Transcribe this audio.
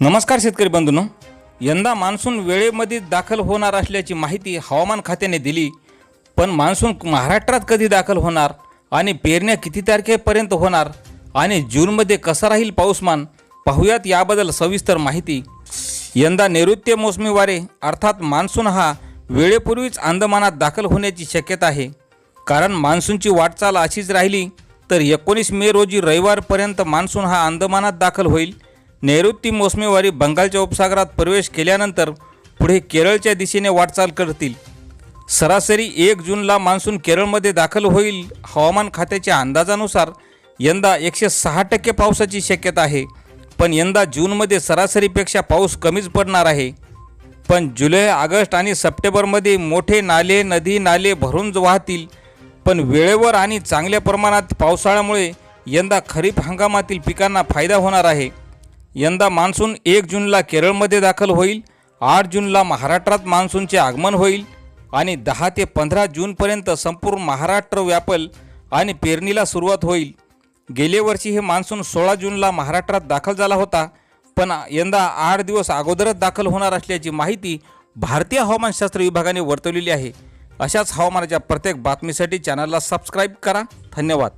नमस्कार शेतकरी बंधूंनो. यंदा मान्सून वेळेमध्ये दाखल होणार असल्याची माहिती हवामान खात्याने दिली पण मान्सून महाराष्ट्रात कधी दाखल होणार आणि पेरण्या किती तारखेपर्यंत होणार आणि जूनमध्ये कसा राहील पाऊसमान पाहूयात याबद्दल सविस्तर माहिती. यंदा नैऋत्य मोसमी वारे अर्थात मान्सून हा वेळेपूर्वीच अंदमानात दाखल होण्याची शक्यता आहे. कारण मान्सूनची वाटचाल अशीच राहिली तर एकोणीस मे रोजी रविवारपर्यंत मान्सून हा अंदमानात दाखल होईल नैऋत्य मोसमी बंगालच्या उपसागरात प्रवेश केल्यानंतर पुढे केरळच्या दिशेने वाटचाल करतील. सरासरी एक जूनला मान्सून केरळमध्ये दाखल होईल. हवामान खात्याच्या अंदाजानुसार यंदा एकशे सहा टक्के पावसाची शक्यता आहे. पण यंदा जूनमध्ये सरासरीपेक्षा पाऊस कमीच पडणार आहे. पण जुलै ऑगस्ट आणि सप्टेंबरमध्ये मोठे नाले नदी नाले भरून वाहतील. पण वेळेवर आणि चांगल्या प्रमाणात पावसाळ्यामुळे यंदा खरीप हंगामातील पिकांना फायदा होणार आहे. यंदा मान्सून एक जूनला केरळमध्ये दाखल होईल आठ जूनला महाराष्ट्रात मान्सूनचे आगमन होईल आणि दहा ते पंधरा जूनपर्यंत संपूर्ण महाराष्ट्र व्यापल आणि पेरणीला सुरुवात होईल. गेल्या वर्षी हे मान्सून सोळा जूनला महाराष्ट्रात दाखल झाला होता पण यंदा आठ दिवस अगोदरच दाखल होणार असल्याची माहिती भारतीय हवामानशास्त्र विभागाने वर्तवलेली आहे. अशाच हवामानाच्या प्रत्येक बातमीसाठी चॅनलला सबस्क्राईब करा. धन्यवाद.